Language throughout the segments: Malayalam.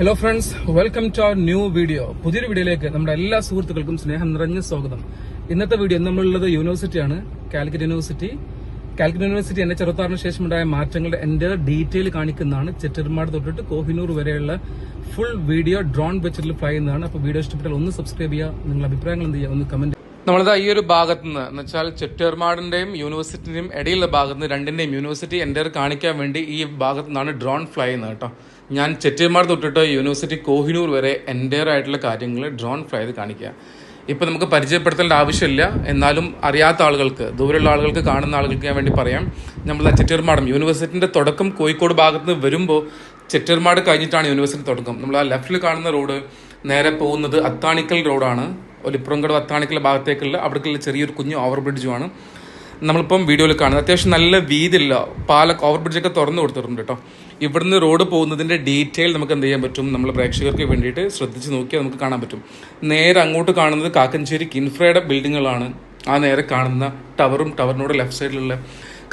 Hello friends welcome to our new video പുതിയൊരു വീഡിയോയിലേക്ക് നമ്മുടെ എല്ലാ സുഹൃത്തുക്കൾക്കും സ്നേഹം നിറഞ്ഞ സ്വാഗതം. ഇന്നത്തെ വീഡിയോ നമ്മളുള്ളത് യൂണിവേഴ്സിറ്റിയാണ് കാലിക്കറ്റ് യൂണിവേഴ്സിറ്റി കാലിക്കറ്റ് യൂണിവേഴ്സിറ്റി എന്നെ ചെറുത്താറിന് ശേഷം ഉണ്ടായ മാറ്റങ്ങളുടെ എന്റെ ഡീറ്റെയിൽ കാണിക്കുന്നതാണ്. ചെറ്റർമാട് തൊട്ടിട്ട് കോഹിനൂർ വരെയുള്ള ഫുൾ വീഡിയോ ഡ്രോൺ വെച്ചിട്ട് ഫ്ലൈ ചെയ്യുന്നതാണ്. അപ്പോൾ വീഡിയോ ഇഷ്ടപ്പെട്ടാൽ ഒന്ന് സബ്സ്ക്രൈബ് ചെയ്യുക. നിങ്ങളുടെ അഭിപ്രായങ്ങൾ എന്ത് ചെയ്യുക? ഒന്ന് കമന്റ് നമ്മളത് ഈ ഒരു ഭാഗത്ത് നിന്ന് എന്ന് വെച്ചാൽ ചെറ്റേർമാടിന്റെയും യൂണിവേഴ്സിറ്റിന്റെയും ഇടയിലുള്ള ഭാഗത്ത് നിന്ന് രണ്ടിന്റെയും യൂണിവേഴ്സിറ്റി എന്റെ കാണിക്കാൻ വേണ്ടി ഈ ഭാഗത്ത് നിന്നാണ് ഡ്രോൺ ഫ്ലൈ ചെയ്യുന്നത് കേട്ടോ. ഞാൻ ചെറ്റേർമാട് തൊട്ടിട്ട് യൂണിവേഴ്സിറ്റി കോഹിനൂർ വരെ എന്റെ ആയിട്ടുള്ള കാര്യങ്ങൾ ഡ്രോൺ ഫ്ലൈ ചെയ്ത് കാണിക്കുക. ഇപ്പോൾ നമുക്ക് പരിചയപ്പെടുത്തേണ്ട ആവശ്യമില്ല. എന്നാലും അറിയാത്ത ആളുകൾക്ക് ദൂരെയുള്ള ആളുകൾക്ക് കാണുന്ന ആളുകൾക്ക് ഞാൻ വേണ്ടി പറയാം. നമ്മൾ ചെറ്റേർമാടം യൂണിവേഴ്സിറ്റിന്റെ തുടക്കം കോഴിക്കോട് ഭാഗത്ത് നിന്ന് വരുമ്പോൾ ചെറ്റേർമാട് കഴിഞ്ഞിട്ടാണ് യൂണിവേഴ്സിറ്റി തുടക്കം. നമ്മൾ ആ ലെഫ്റ്റിൽ കാണുന്ന റോഡ് നേരെ പോകുന്നത് അത്താണിക്കൽ റോഡാണ്. ഒലിപ്പുറങ്കട വത്താണിക്കല ഭാഗത്തേക്കുള്ള അവിടേക്കുള്ള ചെറിയൊരു കുഞ്ഞു ഓവർ ബ്രിഡ്ജുമാണ് നമ്മളിപ്പം വീഡിയോയിൽ കാണുന്നത്. അത്യാവശ്യം നല്ല വീതിയില്ല പാല ഓവർ ബ്രിഡ്ജൊക്കെ തുറന്നു കൊടുത്തിട്ടുണ്ട് കേട്ടോ. ഇവിടുന്ന് റോഡ് പോകുന്നതിന്റെ ഡീറ്റെയിൽ നമുക്ക് എന്ത് ചെയ്യാൻ പറ്റും? നമ്മൾ പ്രേക്ഷകർക്ക് വേണ്ടിയിട്ട് ശ്രദ്ധിച്ച് നോക്കിയാൽ നമുക്ക് കാണാൻ പറ്റും. നേരെ അങ്ങോട്ട് കാണുന്നത് കാക്കഞ്ചേരി കിൻഫ്രയുടെ ബിൽഡിങ്ങുകളാണ് ആ നേരെ കാണുന്ന ടവറും ടവറിനോട് ലെഫ്റ്റ് സൈഡിലുള്ള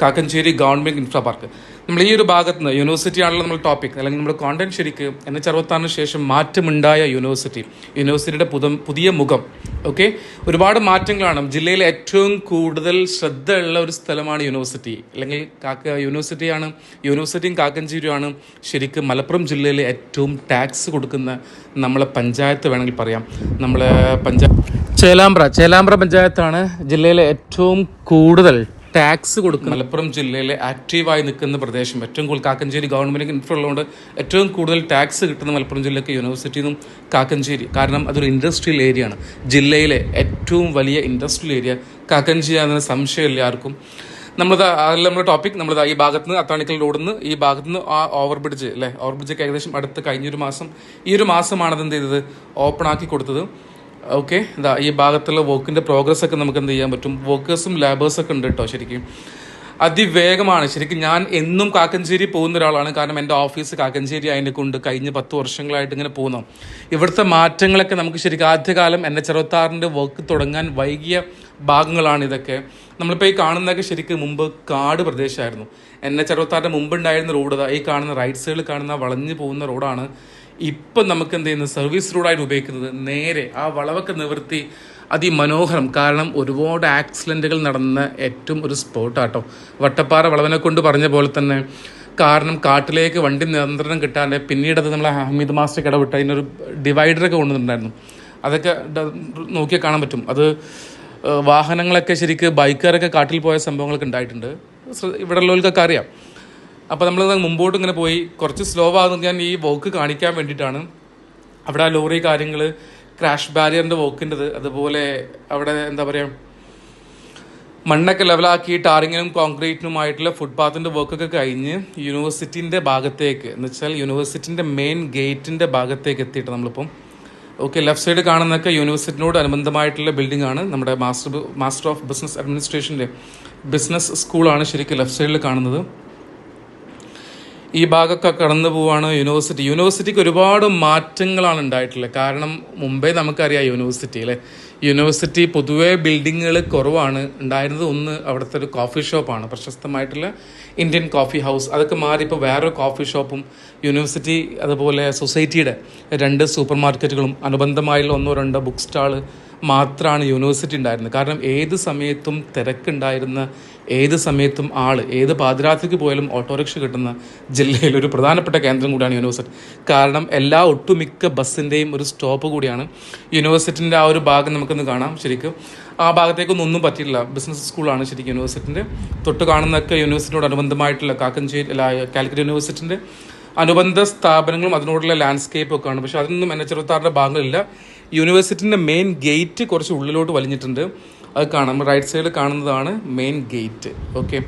കാക്കഞ്ചേരി ഗവൺമെന്റ് ഇൻഫ്രാ പാർക്ക്. നമ്മൾ ഈ ഒരു ഭാഗത്ത് നിന്ന് യൂണിവേഴ്സിറ്റി ആണല്ലോ നമ്മൾ ടോപ്പിക് അല്ലെങ്കിൽ നമ്മുടെ കോണ്ടന്റ് ശരിക്ക് എന്ന അറുപത്താറിന് ശേഷം മാറ്റമുണ്ടായ യൂണിവേഴ്സിറ്റി യൂണിവേഴ്സിറ്റിയുടെ പുതു പുതിയ മുഖം. ഓക്കെ ഒരുപാട് മാറ്റങ്ങളാണ്. ജില്ലയിലെ ഏറ്റവും കൂടുതൽ ശ്രദ്ധയുള്ള ഒരു സ്ഥലമാണ് യൂണിവേഴ്സിറ്റി അല്ലെങ്കിൽ കാക്ക യൂണിവേഴ്സിറ്റിയാണ് യൂണിവേഴ്സിറ്റിയും കാക്കഞ്ചേരിയുമാണ് ശരിക്കും മലപ്പുറം ജില്ലയിലെ ഏറ്റവും ടാക്സ് കൊടുക്കുന്ന നമ്മളെ പഞ്ചായത്ത് വേണമെങ്കിൽ പറയാം. നമ്മളെ പഞ്ചായത്ത് ചേലാമ്പ്ര. ചേലാമ്പ്ര പഞ്ചായത്താണ് ജില്ലയിലെ ഏറ്റവും കൂടുതൽ ടാക്സ് കൊടുക്കും മലപ്പുറം ജില്ലയിലെ ആക്റ്റീവായി നിൽക്കുന്ന പ്രദേശം ഏറ്റവും കൂടുതൽ കാക്കഞ്ചേരി ഗവൺമെന്റ് ഇൻഫ്ര ഉള്ളതുകൊണ്ട് ഏറ്റവും കൂടുതൽ ടാക്സ് കിട്ടുന്ന മലപ്പുറം ജില്ലയ്ക്ക് യൂണിവേഴ്സിറ്റിയിൽ നിന്നും കാക്കഞ്ചേരി. കാരണം അതൊരു ഇൻഡസ്ട്രിയൽ ഏരിയ ആണ്. ജില്ലയിലെ ഏറ്റവും വലിയ ഇൻഡസ്ട്രിയൽ ഏരിയ കാക്കഞ്ചേരി ആണെന്ന് സംശയമില്ല ആർക്കും. നമ്മളത് അതിൽ നമ്മുടെ ടോപ്പിക് നമ്മളത് ഈ ഭാഗത്ത് നിന്ന് അത്താണിക്കൽ റോഡിൽ നിന്ന് ഈ ഭാഗത്ത് നിന്ന് ആ ഓവർ ബ്രിഡ്ജ് അല്ലേ ഓവർ ബ്രിഡ്ജൊക്കെ ഏകദേശം അടുത്ത് കഴിഞ്ഞൊരു മാസം. ഈ ഒരു മാസമാണ് അത് എന്ത് ചെയ്തത് ഓപ്പൺ ആക്കി കൊടുത്തത്. ഓക്കെ ഇതാ ഈ ഭാഗത്തുള്ള വർക്കിന്റെ പ്രോഗ്രസ് ഒക്കെ നമുക്ക് എന്ത് ചെയ്യാൻ പറ്റും? വർക്കേഴ്സും ലാബേഴ്സൊക്കെ ഉണ്ട് കേട്ടോ ശരിക്കും. അതിവേഗമാണ്. ശരിക്കും ഞാൻ എന്നും കാക്കഞ്ചേരി പോകുന്ന ഒരാളാണ്. കാരണം എന്റെ ഓഫീസ് കാക്കഞ്ചേരി അതിനെ കൊണ്ട് കഴിഞ്ഞ് പത്ത് വർഷങ്ങളായിട്ട് ഇങ്ങനെ പോകുന്നു. ഇവിടുത്തെ മാറ്റങ്ങളൊക്കെ നമുക്ക് ശരിക്കും ആദ്യകാലം എന്റെ ചെറുത്താറിന്റെ വർക്ക് തുടങ്ങാൻ വൈകിയ ഭാഗങ്ങളാണ് ഇതൊക്കെ. നമ്മളിപ്പോൾ ഈ കാണുന്നതൊക്കെ ശരിക്കും മുമ്പ് കാട് പ്രദേശമായിരുന്നു. എന്റെ ചെറുത്താറിന്റെ മുമ്പ് ഉണ്ടായിരുന്ന റോഡ് ഈ കാണുന്ന റൈറ്റ് സൈഡിൽ കാണുന്ന വളഞ്ഞു പോകുന്ന റോഡാണ് ഇപ്പം നമുക്ക് എന്ത് ചെയ്യുന്നത്? സർവീസ് റോഡായിട്ട് ഉപയോഗിക്കുന്നത്. നേരെ ആ വളവൊക്കെ നിവർത്തി അതിമനോഹരം. കാരണം ഒരുപാട് ആക്സിഡന്റുകൾ നടന്ന ഏറ്റവും ഒരു സ്പോട്ടാട്ടോ വട്ടപ്പാറ വളവനെ കൊണ്ട് പറഞ്ഞ പോലെ തന്നെ കാരണം കാട്ടിലേക്ക് വണ്ടി നിയന്ത്രണം കിട്ടാണ്ട് പിന്നീട് അത് നമ്മളെ ഹമീദ് മാസ്റ്റർ ഇടപെട്ട് അതിനൊരു ഡിവൈഡറൊക്കെ കൊണ്ടുവന്നിട്ടുണ്ടായിരുന്നു. അതൊക്കെ നോക്കിയാൽ കാണാൻ പറ്റും. അത് വാഹനങ്ങളൊക്കെ ശരിക്ക് ബൈക്കുകാരൊക്കെ കാട്ടിൽ പോയ സംഭവങ്ങളൊക്കെ ഉണ്ടായിട്ടുണ്ട്. ഇവിടെ ഉള്ളവർക്കൊക്കെ അറിയാം. അപ്പോൾ നമ്മൾ മുമ്പോട്ട് ഇങ്ങനെ പോയി. കുറച്ച് സ്ലോ ആകുന്നത് ഞാൻ ഈ വോക്ക് കാണിക്കാൻ വേണ്ടിയിട്ടാണ്. അവിടെ ആ ലോറി കാര്യങ്ങൾ ക്രാഷ് ബാരിയറിന്റെ വോക്കിന്റെത് അതുപോലെ അവിടെ എന്താ പറയുക മണ്ണൊക്കെ ലെവലാക്കി ടാറിങ്ങിനും കോൺക്രീറ്റിനുമായിട്ടുള്ള ഫുട്പാത്തിന്റെ വർക്കൊക്കെ കഴിഞ്ഞ് യൂണിവേഴ്സിറ്റിന്റെ ഭാഗത്തേക്ക്. എന്ന് വെച്ചാൽ യൂണിവേഴ്സിറ്റിന്റെ മെയിൻ ഗേറ്റിന്റെ ഭാഗത്തേക്ക് എത്തിയിട്ട് നമ്മളിപ്പം ഓക്കെ ലെഫ്റ്റ് സൈഡ് കാണുന്നൊക്കെ യൂണിവേഴ്സിറ്റിനോട് അനുബന്ധമായിട്ടുള്ള ബിൽഡിംഗ് ആണ്. നമ്മുടെ മാസ്റ്റർ മാസ്റ്റർ ഓഫ് ബിസിനസ് അഡ്മിനിസ്ട്രേഷന്റെ ബിസിനസ് സ്കൂളാണ് ശരിക്കും ലെഫ്റ്റ് സൈഡിൽ കാണുന്നത്. ഈ ഭാഗമൊക്കെ കടന്നു പോവാണ് യൂണിവേഴ്സിറ്റി യൂണിവേഴ്സിറ്റിക്ക് ഒരുപാട് മാറ്റങ്ങളാണ് ഉണ്ടായിട്ടുള്ളത്. കാരണം മുമ്പേ നമുക്കറിയാം യൂണിവേഴ്സിറ്റി അല്ലേ യൂണിവേഴ്സിറ്റി പൊതുവേ ബിൽഡിങ്ങുകൾ കുറവാണ്. ഉണ്ടായിരുന്നത് ഒന്ന് അവിടുത്തെ ഒരു കോഫി ഷോപ്പാണ് പ്രശസ്തമായിട്ടുള്ള ഇന്ത്യൻ കോഫി ഹൗസ് അതൊക്കെ മാറി ഇപ്പോൾ വേറൊരു കോഫി ഷോപ്പും യൂണിവേഴ്സിറ്റി അതുപോലെ സൊസൈറ്റിയുടെ രണ്ട് സൂപ്പർ മാർക്കറ്റുകളും അനുബന്ധമായുള്ള ഒന്നോ രണ്ടോ ബുക്ക് സ്റ്റാൾ മാത്രമാണ് യൂണിവേഴ്സിറ്റി ഉണ്ടായിരുന്നത്. കാരണം ഏത് സമയത്തും തിരക്കുണ്ടായിരുന്ന ഏത് സമയത്തും ആൾ ഏത് പാതിരാത്രിക്ക് പോയാലും ഓട്ടോറിക്ഷ കിട്ടുന്ന ജില്ലയിൽ ഒരു പ്രധാനപ്പെട്ട കേന്ദ്രം കൂടിയാണ് യൂണിവേഴ്സിറ്റി കാരണം എല്ലാ ഒട്ടുമിക്ക ബസ്സിന്റെയും ഒരു സ്റ്റോപ്പ് കൂടിയാണ് യൂണിവേഴ്സിറ്റിന്റെ ആ ഒരു ഭാഗം നമുക്കൊന്ന് കാണാം ശരിക്കും. ആ ഭാഗത്തേക്കൊന്നും ഒന്നും പറ്റില്ല ബിസിനസ് സ്കൂളാണ് ശരിക്കും യൂണിവേഴ്സിറ്റിന്റെ തൊട്ട് കാണുന്നൊക്കെ യൂണിവേഴ്സിറ്റിയോട് അനുബന്ധമായിട്ടുള്ള കാക്കഞ്ചേരി അല്ല കാലിക്കറ്റ് യൂണിവേഴ്സിറ്റിന്റെ അനുബന്ധ സ്ഥാപനങ്ങളും അതിനോടുള്ള ലാൻഡ്സ്കേപ്പൊക്കെയാണ് പക്ഷേ അതിനൊന്നും എൻ എച്ച് ഭാഗങ്ങളില്ല. യൂണിവേഴ്സിറ്റിന്റെ മെയിൻ ഗേറ്റ് കുറച്ച് ഉള്ളിലോട്ട് വലിഞ്ഞിട്ടുണ്ട്. അത് കാണാം. റൈറ്റ് സൈഡിൽ കാണുന്നതാണ് മെയിൻ ഗേറ്റ് ഓക്കെ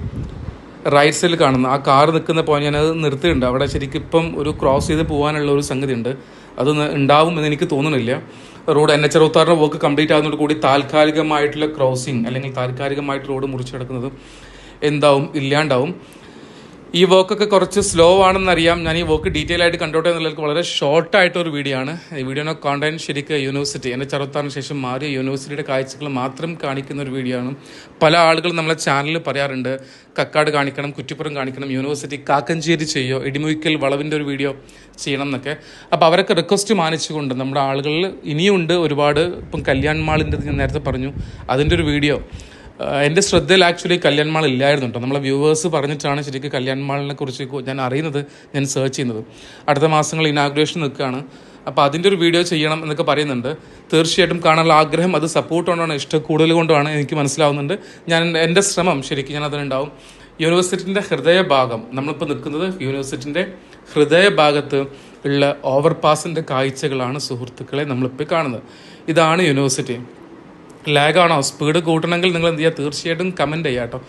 റൈറ്റ് സൈഡിൽ കാണുന്ന ആ കാർ നിൽക്കുന്ന പോയിന്റ് ഞാനത് നിർത്തിയിട്ടുണ്ട്. അവിടെ ശരിക്കും ഇപ്പം ഒരു ക്രോസ് ചെയ്ത് പോകാനുള്ള ഒരു സംഗതി ഉണ്ട് അത് ഉണ്ടാവും എന്ന് എനിക്ക് തോന്നുന്നില്ല. റോഡ് എൻ എച്ച് അറുപത്താറിന്റെ വർക്ക് കംപ്ലീറ്റ് ആകുന്നതോട് കൂടി താൽക്കാലികമായിട്ടുള്ള ക്രോസിങ് അല്ലെങ്കിൽ താൽക്കാലികമായിട്ട് റോഡ് മുറിച്ചെടുക്കുന്നത് എന്താവും ഇല്ലാണ്ടാവും. ഈ വർക്കൊക്കെ കുറച്ച് സ്ലോ ആണെന്നറിയാം. ഞാൻ ഈ വർക്ക് ഡീറ്റെയിൽ ആയിട്ട് കണ്ടോട്ടെ എന്നുള്ളത് വളരെ ഒരു വീഡിയോ ആണ്. ഈ വീഡിയോനെ കോണ്ടന്റ് ശരിക്കും യൂണിവേഴ്സിറ്റി എന്റെ ചെറുത്താറിന് ശേഷം മാറിയ യൂണിവേഴ്സിറ്റിയുടെ കാഴ്ചകൾ മാത്രം കാണിക്കുന്ന ഒരു വീഡിയോ ആണ്. പല ആളുകളും നമ്മളെ ചാനലിൽ പറയാറുണ്ട് കക്കാട് കാണിക്കണം കുറ്റിപ്പുറം കാണിക്കണം യൂണിവേഴ്സിറ്റി കാക്കഞ്ചേരി ചെയ്യോ ഇടിമുഴിക്കൽ വളവിന്റെ ഒരു വീഡിയോ ചെയ്യണം എന്നൊക്കെ. അപ്പോൾ അവരൊക്കെ റിക്വസ്റ്റ് മാനിച്ചുകൊണ്ട് നമ്മുടെ ആളുകളിൽ ഇനിയുണ്ട് ഒരുപാട്. ഇപ്പം കല്യാൺ മാളിന്റെ ഞാൻ നേരത്തെ പറഞ്ഞു അതിന്റെ ഒരു വീഡിയോ എന്റെ ശ്രദ്ധയിൽ ആക്ച്വലി കല്യാൺ മാൾ ഇല്ലായിരുന്നു കേട്ടോ നമ്മളെ വ്യൂവേഴ്സ് പറഞ്ഞിട്ടാണ് ശരിക്കും കല്യാൺ മാളിനെ കുറിച്ച് ഞാൻ അറിയുന്നത് ഞാൻ സെർച്ച് ചെയ്യുന്നത്. അടുത്ത മാസങ്ങൾ ഇനാഗ്രേഷൻ നിൽക്കുകയാണ്. അപ്പോൾ അതിന്റെ ഒരു വീഡിയോ ചെയ്യണം എന്നൊക്കെ പറയുന്നുണ്ട്. തീർച്ചയായിട്ടും കാണാനുള്ള ആഗ്രഹം അത് സപ്പോർട്ട് കൊണ്ടാണ് ഇഷ്ടം കൂടുതൽ കൊണ്ടാണ് എനിക്ക് മനസ്സിലാവുന്നുണ്ട്. ഞാൻ എന്റെ ശ്രമം ശരിക്കും ഞാൻ അതിനുണ്ടാവും. യൂണിവേഴ്സിറ്റിന്റെ ഹൃദയഭാഗം നമ്മളിപ്പോൾ നിൽക്കുന്നത് യൂണിവേഴ്സിറ്റിന്റെ ഹൃദയഭാഗത്ത് ഉള്ള ഓവർപാസിന്റെ കാഴ്ചകളാണ് സുഹൃത്തുക്കളെ നമ്മളിപ്പോൾ കാണുന്നത്. ഇതാണ് യൂണിവേഴ്സിറ്റി. ലാഗാണോ? സ്പീഡ് കൂട്ടണമെങ്കിൽ നിങ്ങൾ എന്ത് ചെയ്യുക? തീർച്ചയായിട്ടും കമന്റ് ചെയ്യുക കേട്ടോ.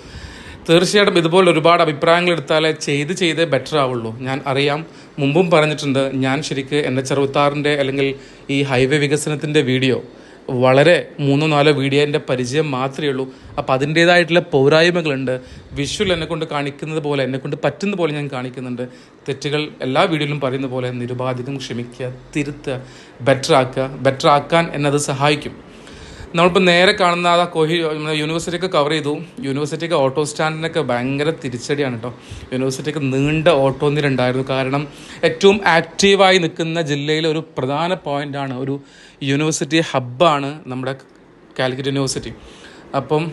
തീർച്ചയായിട്ടും ഇതുപോലെ ഒരുപാട് അഭിപ്രായങ്ങൾ എടുത്താലേ ചെയ്ത് ചെയ്തേ ബെറ്റർ ആവുള്ളൂ. ഞാൻ അറിയാം. മുമ്പും പറഞ്ഞിട്ടുണ്ട്. ഞാൻ ശരിക്ക് എന്റെ ചെറുത്താറിന്റെ അല്ലെങ്കിൽ ഈ ഹൈവേ വികസനത്തിന്റെ വീഡിയോ വളരെ മൂന്നോ നാലോ വീഡിയോന്റെ പരിചയം മാത്രമേ ഉള്ളൂ. അപ്പോൾ അതിന്റേതായിട്ടുള്ള പൗരായ്മകളുണ്ട്. വിഷ്വൽ എന്നെ കൊണ്ട് കാണിക്കുന്നത് പോലെ എന്നെ കൊണ്ട് പറ്റുന്ന പോലെ ഞാൻ കാണിക്കുന്നുണ്ട്. തെറ്റുകൾ എല്ലാ വീഡിയോയിലും പറയുന്ന പോലെ നിരുപാധികം ക്ഷമിക്കുക തിരുത്തുക ബെറ്റർ ആക്കുക. ബെറ്റർ ആക്കാൻ എന്നത് സഹായിക്കും. നമ്മളിപ്പോൾ നേരെ കാണുന്ന ആ കോഹി യൂണിവേഴ്സിറ്റിയൊക്കെ കവർ ചെയ്തു. യൂണിവേഴ്സിറ്റിക്ക് ഓട്ടോ സ്റ്റാൻഡിനൊക്കെ ഭയങ്കര തിരിച്ചടിയാണ് കേട്ടോ യൂണിവേഴ്സിറ്റിക്ക് നീണ്ട ഓട്ടോ നിലുണ്ടായിരുന്നു കാരണം ഏറ്റവും ആക്റ്റീവായി നിൽക്കുന്ന ജില്ലയിലെ ഒരു പ്രധാന പോയിന്റാണ് ഒരു യൂണിവേഴ്സിറ്റി ഹബ്ബാണ് നമ്മുടെ കാലിക്കറ്റ് യൂണിവേഴ്സിറ്റി അപ്പം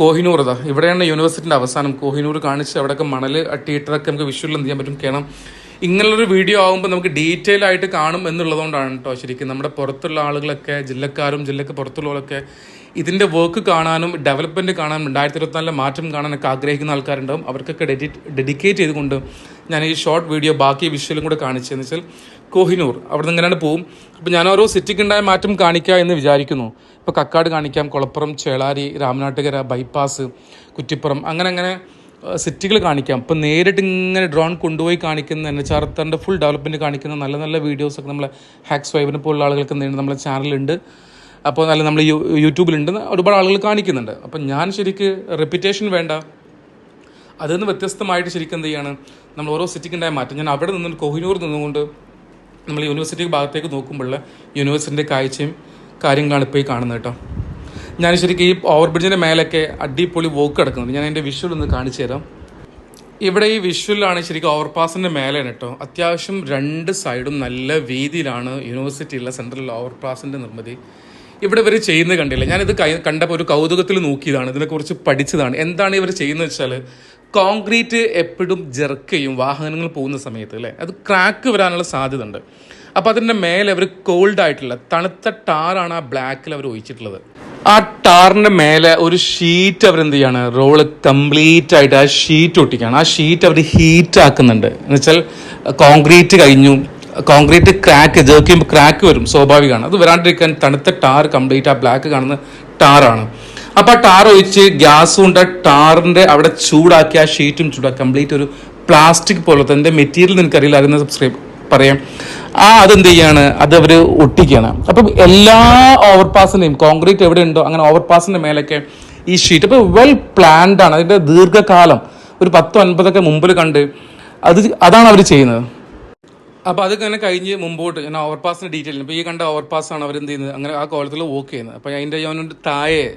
കോഹിനൂർ ഇതാ ഇവിടെയാണ് യൂണിവേഴ്സിറ്റിന്റെ അവസാനം. കോഹിനൂർ കാണിച്ച് അവിടെയൊക്കെ മണൽ അട്ടിയിട്ടതൊക്കെ നമുക്ക് വിഷ്വൽ എന്ത് ചെയ്യാൻ പറ്റും? കാരണം ഇങ്ങനെയുള്ളൊരു വീഡിയോ ആകുമ്പോൾ നമുക്ക് ഡീറ്റെയിൽ ആയിട്ട് കാണും എന്നുള്ളതുകൊണ്ടാണ് കേട്ടോ ശരിക്കും. നമ്മുടെ പുറത്തുള്ള ആളുകളൊക്കെ ജില്ലക്കാരും ജില്ലക്ക് പുറത്തുള്ളവരൊക്കെ ഇതിന്റെ വർക്ക് കാണാനും ഡെവലപ്മെന്റ് കാണാനും രണ്ടായിരത്തി ഇരുപത്തിനാലിലെ മാറ്റം കാണാനൊക്കെ ആഗ്രഹിക്കുന്ന ആൾക്കാരുണ്ടാവും. അവർക്കൊക്കെ ഡെഡിറ്റ് ഡെഡിക്കേറ്റ് ചെയ്തുകൊണ്ട് ഞാൻ ഈ ഷോർട്ട് വീഡിയോ ബാക്കി വിഷ്വലും കൂടെ കാണിച്ചതെന്ന് വെച്ചാൽ കോഹിനൂർ അവിടെ നിന്ന് ഇങ്ങനെയാണ് പോവും. അപ്പോൾ ഞാൻ ഓരോ സിറ്റിക്ക് ഉണ്ടായ മാറ്റം കാണിക്കുക എന്ന് വിചാരിക്കുന്നു. ഇപ്പോൾ കക്കാട് കാണിക്കാം കുളപ്പുറം ചേളാരി രാമനാട്ടുകര ബൈപ്പാസ് കുറ്റിപ്പുറം അങ്ങനെ അങ്ങനെ സിറ്റികൾ കാണിക്കാം. ഇപ്പം നേരിട്ട് ഇങ്ങനെ ഡ്രോൺ കൊണ്ടുപോയി കാണിക്കുന്ന എൻ എച്ച് ആർ എത്തറിന്റെ ഫുൾ ഡെവലപ്മെന്റ് കാണിക്കുന്ന നല്ല നല്ല വീഡിയോസൊക്കെ നമ്മളെ ഹാക്സ് വൈബിനെ പോലുള്ള ആളുകൾക്ക് എന്ത് ചെയ്യുന്നുണ്ട് നമ്മളെ ചാനലുണ്ട് അപ്പോൾ നല്ല നമ്മൾ യൂട്യൂബിലുണ്ട് ഒരുപാട് ആളുകൾ കാണിക്കുന്നുണ്ട്. അപ്പം ഞാൻ ശരിക്ക് റെപ്യൂട്ടേഷൻ വേണ്ട. അതിൽ നിന്ന് വ്യത്യസ്തമായിട്ട് ശരിക്കും എന്ത് ചെയ്യാണ്? നമ്മൾ ഓരോ സിറ്റിക്കുണ്ടായ മാറ്റം. ഞാൻ അവിടെ നിന്ന് കോഹിനൂർ നിന്നുകൊണ്ട് നമ്മൾ യൂണിവേഴ്സിറ്റി ഭാഗത്തേക്ക് നോക്കുമ്പോൾ യൂണിവേഴ്സിറ്റിന്റെ കാഴ്ചയും കാര്യങ്ങളാണ് ഇപ്പോൾ ഈ കാണുന്നത് കേട്ടോ. ഞാൻ ശരിക്കും ഈ ഓവർ ബ്രിഡ്ജിന്റെ മേലൊക്കെ അടിപൊളി വോക്ക് കിടക്കുന്നുണ്ട്. ഞാൻ എന്റെ വിഷ്വൽ ഒന്ന് കാണിച്ചു തരാം. ഇവിടെ ഈ വിഷ്വലാണ് ശരിക്കും ഓവർപാസിന്റെ മേലെയാണ് കേട്ടോ. അത്യാവശ്യം രണ്ട് സൈഡും നല്ല വീതിയിലാണ് യൂണിവേഴ്സിറ്റിയിലെ സെൻട്രൽ ഓവർപാസിന്റെ നിർമ്മിതി. ഇവിടെ ഇവർ ചെയ്യുന്നത് കണ്ടില്ല? ഞാനിത് കണ്ടപ്പോൾ ഒരു കൗതുകത്തിൽ നോക്കിയതാണ്. ഇതിനെക്കുറിച്ച് പഠിച്ചതാണ്. എന്താണ് ഇവർ ചെയ്യുന്നത് വെച്ചാൽ കോൺക്രീറ്റ് എപ്പോഴും ജെർക്ക് ചെയ്യും വാഹനങ്ങൾ പോകുന്ന സമയത്ത് അല്ലേ? അത് ക്രാക്ക് വരാനുള്ള സാധ്യത ഉണ്ട് അപ്പോൾ അതിന്റെ മേലെ അവർ കോൾഡ് ആയിട്ടുള്ള തണുത്ത ടാറാണ് ആ ബ്ലാക്കിൽ അവർ ഒഴിച്ചിട്ടുള്ളത്. ആ ടാറിന്റെ മേലെ ഒരു ഷീറ്റ് അവർ എന്ത് ചെയ്യാണ്? റോൾ കംപ്ലീറ്റ് ആയിട്ട് ആ ഷീറ്റ് ഒട്ടിക്കുകയാണ്. ആ ഷീറ്റ് അവർ ഹീറ്റ് ആക്കുന്നുണ്ട്. എന്ന് വെച്ചാൽ കോൺക്രീറ്റ് കഴിഞ്ഞു. കോൺക്രീറ്റ് ക്രാക്ക് ജേർക്ക് ക്രാക്ക് വരും സ്വാഭാവികമാണ്. അത് വരാണ്ടിരിക്കാൻ തണുത്ത ടാർ കംപ്ലീറ്റ് ആ ബ്ലാക്ക് കാണുന്ന ടാറാണ്. അപ്പോൾ ആ ടാർ ഒഴിച്ച് ഗ്യാസ് കൊണ്ട് ആ ടാറിന്റെ അവിടെ ചൂടാക്കി ആ ഷീറ്റും ചൂടാക്കി. കംപ്ലീറ്റ് ഒരു പ്ലാസ്റ്റിക് പോലത്തെ എന്റെ മെറ്റീരിയൽ നിനക്കറിയില്ല. അറിയുന്ന സബ്സ്ക്രൈബ് പറയാം. ആ അതെന്ത് ചെയ്യാണ്? അത് അവർ ഒട്ടിക്കുകയാണ്. അപ്പം എല്ലാ ഓവർപാസിന്റെയും കോൺക്രീറ്റ് എവിടെ ഉണ്ടോ അങ്ങനെ ഓവർപാസിന്റെ മേലൊക്കെ ഈ ഷീറ്റ് അപ്പോൾ വെൽ പ്ലാൻഡ് ആണ്. അതിന്റെ ദീർഘകാലം ഒരു പത്തോ അൻപതൊക്കെ മുമ്പിൽ കണ്ട് അത് അതാണ് അവർ ചെയ്യുന്നത്. അപ്പോൾ അത് ഇങ്ങനെ കഴിഞ്ഞ് മുമ്പോട്ട് ഞാൻ ഓവർപാസിന്റെ ഡീറ്റെയിൽ ഇപ്പോൾ ഈ കണ്ട ഓവർപാസ് ആണ് അവർ എന്ത് ചെയ്യുന്നത്? അങ്ങനെ ആ കോളത്തിൽ വോക്ക് ചെയ്യുന്നത്. അപ്പോൾ അതിന്റെ ഞാൻ താഴെ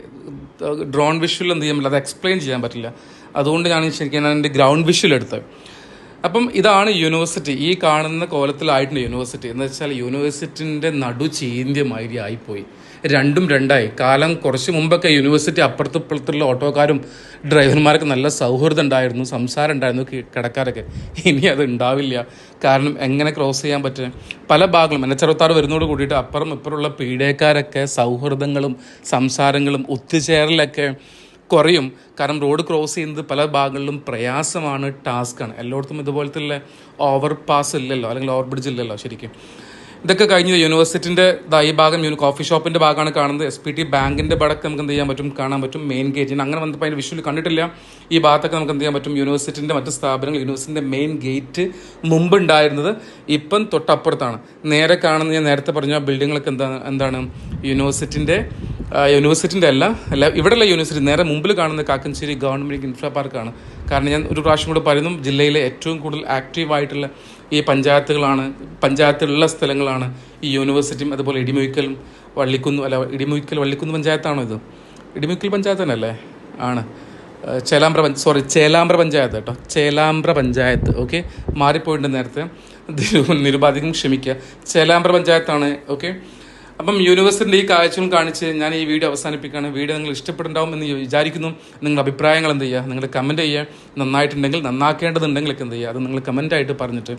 ഡ്രോൺ വിഷ്വൽ എന്ത് ചെയ്യാൻ പറ്റില്ല? അത് എക്സ്പ്ലെയിൻ ചെയ്യാൻ പറ്റില്ല. അതുകൊണ്ട് ഞാൻ ശരിക്കും ഞാൻ എന്റെ ഗ്രൗണ്ട് വിഷ്വൽ എടുത്തത്. അപ്പം ഇതാണ് യൂണിവേഴ്സിറ്റി ഈ കാണുന്ന കോലത്തിലായിട്ടുണ്ട് യൂണിവേഴ്സിറ്റി എന്ന് വെച്ചാൽ യൂണിവേഴ്സിറ്റിന്റെ നടു ചീന്തിയമാതിരി ആയിപ്പോയി. രണ്ടും രണ്ടായി. കാലം കുറച്ച് മുമ്പൊക്കെ യൂണിവേഴ്സിറ്റി അപ്പുറത്ത് ഇപ്പുറത്തുള്ള ഓട്ടോക്കാരും ഡ്രൈവർമാർക്ക് നല്ല സൗഹൃദം ഉണ്ടായിരുന്നു സംസാരം ഉണ്ടായിരുന്നു കിടക്കാരൊക്കെ ഇനി അത് ഉണ്ടാവില്ല. കാരണം എങ്ങനെ ക്രോസ് ചെയ്യാൻ പറ്റും? പല ഭാഗങ്ങളും. എന്നെ ചെറുത്താറ് വരുന്നതോട് കൂടിയിട്ട് അപ്പുറം ഇപ്പുറമുള്ള പീഡയക്കാരൊക്കെ സൗഹൃദങ്ങളും സംസാരങ്ങളും ഒത്തുചേരലൊക്കെ കുറയും. കാരണം റോഡ് ക്രോസ് ചെയ്യുന്നത് പല ഭാഗങ്ങളിലും പ്രയാസമാണ് ടാസ്ക്കാണ് എല്ലായിടത്തും ഇതുപോലത്തെ ഓവർ പാസ് ഇല്ലല്ലോ അല്ലെങ്കിൽ ഓവർ ബ്രിഡ്ജ് ഇല്ലല്ലോ ശരിക്കും. ഇതൊക്കെ കഴിഞ്ഞ് യൂണിവേഴ്സിറ്റിന്റെ ഈ ഭാഗം യൂണി കോഫി ഷോപ്പിന്റെ ഭാഗമാണ് കാണുന്നത്. എസ് പി ടി ബാങ്കിന്റെ ഭാഗത്ത് നമുക്ക് എന്ത് ചെയ്യാൻ പറ്റും കാണാൻ പറ്റും മെയിൻ ഗേറ്റ് അങ്ങനെ വന്നപ്പോൾ അതിന്റെ വിഷ്വൽ കണ്ടിട്ടില്ല. ഈ ഭാഗത്തൊക്കെ നമുക്ക് എന്ത് ചെയ്യാൻ പറ്റും യൂണിവേഴ്സിറ്റിന്റെ മറ്റ് സ്ഥാപനങ്ങൾ യൂണിവേഴ്സിറ്റിന്റെ മെയിൻ ഗേറ്റ് മുമ്പ് ഉണ്ടായിരുന്നത് ഇപ്പം തൊട്ടപ്പുറത്താണ്. നേരെ കാണുന്ന ഞാൻ നേരത്തെ പറഞ്ഞ ബിൽഡിങ്ങളൊക്കെ എന്താണ് എന്താണ്? യൂണിവേഴ്സിറ്റിന്റെ യൂണിവേഴ്സിറ്റിന്റെ അല്ല. അല്ല ഇവിടെയുള്ള യൂണിവേഴ്സിറ്റി നേരെ മുമ്പിൽ കാണുന്ന കാക്കഞ്ചേരി ഗവൺമെന്റ് ഇൻഫ്രാ പാർക്കാണ് കാരണം ഞാൻ ഒരു പ്രാവശ്യം കൂടെ പറയുന്നു ജില്ലയിലെ ഏറ്റവും കൂടുതൽ ആക്റ്റീവായിട്ടുള്ള ഈ പഞ്ചായത്തുകളാണ് പഞ്ചായത്തിലുള്ള സ്ഥലങ്ങളാണ് ഈ യൂണിവേഴ്സിറ്റിയും അതുപോലെ ഇടിമുഴിക്കലും വള്ളിക്കുന്ന് അല്ല ഇടിമുഴിക്കൽ വള്ളിക്കുന്ന് പഞ്ചായത്താണോ ഇത്? ഇടിമുഴിക്കൽ പഞ്ചായത്ത് തന്നെയല്ലേ? ആണ്. ചേലാമ്പ്ര പഞ്ച സോറി ചേലാമ്പ്ര പഞ്ചായത്ത് കേട്ടോ. ചേലാമ്പ്ര പഞ്ചായത്ത്. ഓക്കെ? മാറിപ്പോയിട്ടുണ്ട് നേരത്തെ. നിരുപാധികം ക്ഷമിക്കുക. ചേലാമ്പ്ര പഞ്ചായത്താണ്. ഓക്കെ? അപ്പം യൂണിവേഴ്സിന്റെ ഈ കാഴ്ചകൾ കാണിച്ച് ഞാൻ ഈ വീഡിയോ അവസാനിപ്പിക്കുകയാണ്. വീഡിയോ നിങ്ങൾ ഇഷ്ടപ്പെടുണ്ടാവും എന്ന് വിചാരിക്കുന്നു. നിങ്ങളുടെ അഭിപ്രായങ്ങൾ എന്ത് ചെയ്യുക? നിങ്ങൾ കമന്റ് ചെയ്യുക. നന്നായിട്ടുണ്ടെങ്കിൽ നന്നാക്കേണ്ടതുണ്ടെങ്കിലൊക്കെ എന്ത് ചെയ്യുക? അത് നിങ്ങൾ കമന്റായിട്ട് പറഞ്ഞിട്ട്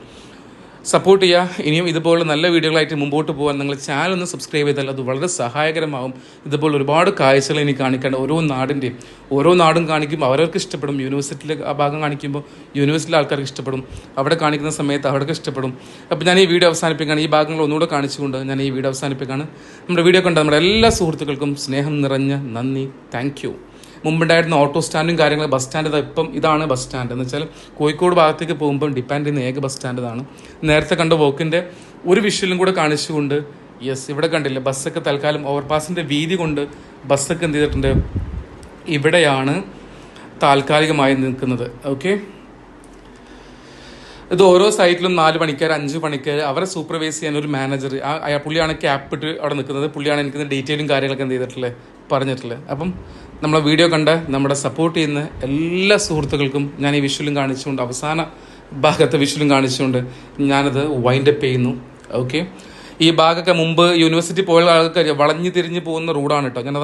സപ്പോർട്ട് ചെയ്യുക. ഇനിയും ഇതുപോലെ നല്ല വീഡിയോകളായിട്ട് മുമ്പോട്ട് പോകാൻ നിങ്ങൾ ചാനൽ ഒന്ന് സബ്സ്ക്രൈബ് ചെയ്താൽ അത് വളരെ സഹായകരമാകും ഇതുപോലെ ഒരുപാട് കാഴ്ചകൾ ഇനി കാണിക്കേണ്ട ഓരോ നാടിന്റെയും ഓരോ നാടും കാണിക്കുമ്പോൾ അവരവർക്ക് ഇഷ്ടപ്പെടും. യൂണിവേഴ്സിറ്റിയിലെ ആ ഭാഗം കാണിക്കുമ്പോൾ യൂണിവേഴ്സിറ്റിയിലെ ആൾക്കാർക്ക് ഇഷ്ടപ്പെടും. അവിടെ കാണിക്കുന്ന സമയത്ത് അവർക്ക് ഇഷ്ടപ്പെടും. അപ്പോൾ ഞാൻ ഈ വീഡിയോ അവസാനിപ്പിക്കുകയാണ്. ഈ ഭാഗങ്ങൾ ഒന്നുകൂടെ കാണിച്ചുകൊണ്ട് ഞാൻ ഈ വീഡിയോ അവസാനിപ്പിക്കുകയാണ്. നമ്മുടെ വീഡിയോ കണ്ട നമ്മുടെ എല്ലാ സുഹൃത്തുക്കൾക്കും സ്നേഹം നിറഞ്ഞ നന്ദി. താങ്ക് മുമ്പുണ്ടായിരുന്ന ഓട്ടോ സ്റ്റാൻഡും കാര്യങ്ങളും ബസ് സ്റ്റാൻഡ് ഇപ്പം ഇതാണ് ബസ് സ്റ്റാൻഡ് എന്ന് വെച്ചാൽ കോഴിക്കോട് ഭാഗത്തേക്ക് പോകുമ്പോൾ ഡിപ്പാൻഡ് ചെയ്യുന്ന ഏക ബസ് സ്റ്റാൻഡ് ഇതാണ്. നേരത്തെ കണ്ട വോക്കിന്റെ ഒരു വിഷ്വലും കൂടെ കാണിച്ചുകൊണ്ട് യെസ് ഇവിടെ കണ്ടില്ല ബസ്സൊക്കെ തൽക്കാലം ഓവർപാസിന്റെ വീതി കൊണ്ട് ബസ്സൊക്കെ എന്ത് ചെയ്തിട്ടുണ്ട്? ഇവിടെയാണ് താൽക്കാലികമായി നിൽക്കുന്നത്. ഓക്കെ ഇത് ഓരോ സൈറ്റിലും നാല് പണിക്കാർ അഞ്ച് പണിക്കാർ അവരെ സൂപ്പർവൈസ് ചെയ്യാൻ ഒരു മാനേജർ ആ പുള്ളിയാണ് ക്യാപ്പ് ഇട്ട് അവിടെ നിൽക്കുന്നത്. പുള്ളിയാണ് എനിക്ക് ഡീറ്റെയിലും കാര്യങ്ങളൊക്കെ എന്ത് ചെയ്തിട്ടുള്ളത്? പറഞ്ഞിട്ടുള്ളത്. അപ്പം നമ്മളെ വീഡിയോ കണ്ട് നമ്മുടെ സപ്പോർട്ട് ചെയ്യുന്ന എല്ലാ സുഹൃത്തുക്കൾക്കും ഞാൻ ഈ വിഷ്വലും കാണിച്ചുകൊണ്ട് അവസാന ഭാഗത്തെ വിഷ്വലും കാണിച്ചുകൊണ്ട് ഞാനത് വൈൻഡപ്പ് ചെയ്യുന്നു. ഓക്കെ ഈ ഭാഗമൊക്കെ മുമ്പ് യൂണിവേഴ്സിറ്റി പോയ ആൾക്കാർ വളഞ്ഞു തിരിഞ്ഞ് പോകുന്ന റോഡാണ് കേട്ടോ ഞാനത്